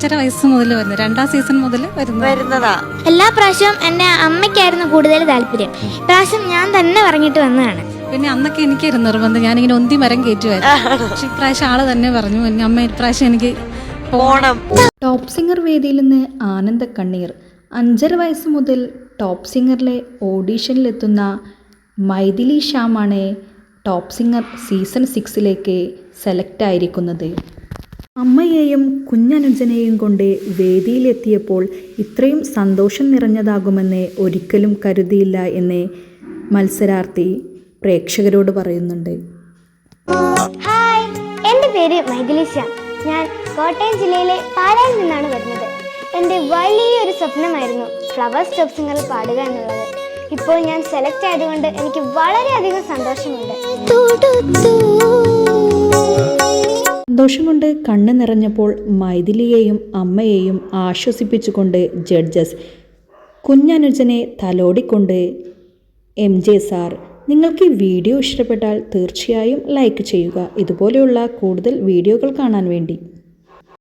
അഞ്ചര വയസ്സ് മുതൽ വരുന്നത്. രണ്ടാം സീസൺ മുതൽ വരുന്നത്. വരുന്നതാ. എല്ലാ പ്രാവശ്യവും എന്റെ അമ്മയ്ക്കായിരുന്നു കൂടുതൽ താല്പര്യം. പ്രാവശ്യം ഞാൻ തന്നെ പറഞ്ഞിട്ട് വന്നതാണ്. പിന്നെ അന്നൊക്കെ എനിക്കായിരുന്നു നിർബന്ധം. ഞാനിങ്ങനെ ഒന്തി മരം കയറ്റുമായിരുന്നു പക്ഷെ ഇപ്രാവശ്യം ആൾ തന്നെ പറഞ്ഞു. "എന്നെ അമ്മ ഇപ്രാവശ്യം എനിക്ക് പോണം. ടോപ്പ് സിംഗർ വേദിയിൽ നിന്ന് ആനന്ദ കണ്ണീർ. അഞ്ചര വയസ്സ് മുതൽ ടോപ്പ് സിംഗറിലെ ഓഡീഷനിലെത്തുന്ന മൈഥിലി ശ്യാമാണ് ടോപ്പ് സിംഗർ സീസൺ സിക്സിലേക്ക് സെലക്ട് ആയിരിക്കുന്നത്. അമ്മയെയും കുഞ്ഞനുജനെയും കൊണ്ട് വേദിയിലെത്തിയപ്പോൾ ഇത്രയും സന്തോഷം നിറഞ്ഞതാകുമെന്ന് ഒരിക്കലും കരുതിയില്ല എന്ന് മത്സരാർത്ഥി പ്രേക്ഷകരോട് പറയുന്നുണ്ട്. ഹായ് എന്റെ പേര് മൈഥിലി ഞാൻ കോട്ടയം ജില്ലയിലെ പാലയിൽ നിന്നാണ് വരുന്നത്. എന്റെ വലിയൊരു സ്വപ്നമായിരുന്നു ഫ്ലവർ സ്റ്റോപ്സ് സിംഗറിൽ പാടുക എന്നുള്ളത്. ഇപ്പോൾ ഞാൻ സെലക്ട് ആയതുകൊണ്ട് എനിക്ക് വളരെയധികം സന്തോഷമുണ്ട്. സന്തോഷം കൊണ്ട് കണ്ണ് നിറഞ്ഞപ്പോൾ മൈഥിലിയെയും അമ്മയെയും ആശ്വസിപ്പിച്ചുകൊണ്ട് ജഡ്ജസ് കുഞ്ഞനുജനെ തലോടിക്കൊണ്ട് എം ജെ സാർ നിങ്ങൾക്ക് ഈ വീഡിയോ ഇഷ്ടപ്പെട്ടാൽ തീർച്ചയായും ലൈക്ക് ചെയ്യുക. ഇതുപോലെയുള്ള കൂടുതൽ വീഡിയോകൾ കാണാൻ വേണ്ടി.